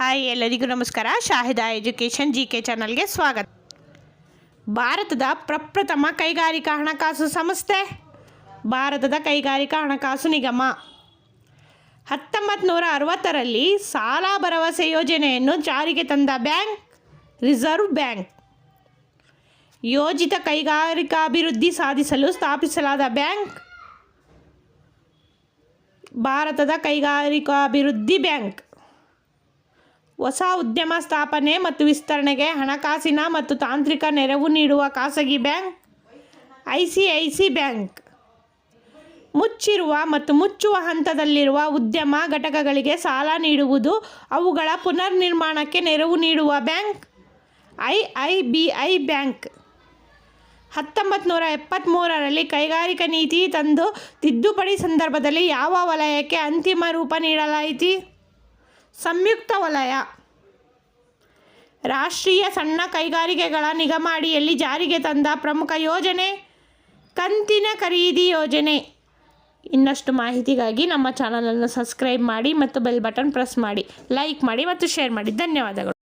Hi ಎಲ್ಲರಿಗೂ ನಮಸ್ಕಾರ. Shahida education G K ಚಾನಲ್ಗೆ ಸ್ವಾಗತ. ಭಾರತದ ಪ್ರಪ್ರಥಮ ಕೈಗಾರಿಕಾ ಹಣಕಾಸು ಸಂಸ್ಥೆ, ಭಾರತದ ಕೈಗಾರಿಕಾ ಹಣಕಾಸು ನಿಗಮ. ಹತ್ತೊಂಬತ್ತು ನೂರ ಅರವತ್ತರಲ್ಲಿ ಸಾಲ ಭರವಸೆ ಯೋಜನೆಯನ್ನು ಜಾರಿಗೆ ತಂದ ಬ್ಯಾಂಕ್, ರಿಸರ್ವ್ ಬ್ಯಾಂಕ್. ಯೋಜಿತ ಕೈಗಾರಿಕಾಭಿವೃದ್ಧಿ ಸಾಧಿಸಲು ಸ್ಥಾಪಿಸಲಾದ ಬ್ಯಾಂಕ್, ಭಾರತದ ಕೈಗಾರಿಕಾಭಿವೃದ್ಧಿ ಬ್ಯಾಂಕ್. ಹೊಸ ಉದ್ಯಮ ಸ್ಥಾಪನೆ ಮತ್ತು ವಿಸ್ತರಣೆಗೆ ಹಣಕಾಸಿನ ಮತ್ತು ತಾಂತ್ರಿಕ ನೆರವು ನೀಡುವ ಖಾಸಗಿ bank I C I C bank. ಮುಚ್ಚಿರುವ ಮತ್ತು ಮುಚ್ಚುವ ಹಂತದಲ್ಲಿರುವ ಉದ್ಯಮ ಘಟಕಗಳಿಗೆ ಸಾಲ ನೀಡುವುದು, ಅವುಗಳ ಪುನರ್ನಿರ್ಮಾಣಕ್ಕೆ ನೆರವು ನೀಡುವ bank, I I B I bank. ಹತ್ತೊಂಬತ್ತು ನೂರ ಎಪ್ಪತ್ತ್ಮೂರರಲ್ಲಿ ಕೈಗಾರಿಕಾ ನೀತಿ ತಂದು ತಿದ್ದುಪಡಿ ಸಂದರ್ಭದಲ್ಲಿ ಯಾವ ವಲಯಕ್ಕೆ ಅಂತಿಮ ರೂಪ ನೀಡಲಾಯಿತು? ಸಂಯುಕ್ತ ವಲಯ. ರಾಷ್ಟ್ರೀಯ ಸಣ್ಣ ಕೈಗಾರಿಕೆಗಳ ನಿಗಮ ಅಡಿಯಲ್ಲಿ ಜಾರಿಗೆ ತಂದ ಪ್ರಮುಖ ಯೋಜನೆ, ಕಂತಿನ ಖರೀದಿ ಯೋಜನೆ. ಇನ್ನಷ್ಟು ಮಾಹಿತಿಗಾಗಿ ನಮ್ಮ ಚಾನಲನ್ನು ಸಬ್ಸ್ಕ್ರೈಬ್ ಮಾಡಿ ಮತ್ತು ಬೆಲ್ ಬಟನ್ ಪ್ರೆಸ್ ಮಾಡಿ. ಲೈಕ್ ಮಾಡಿ ಮತ್ತು ಶೇರ್ ಮಾಡಿ. ಧನ್ಯವಾದಗಳು.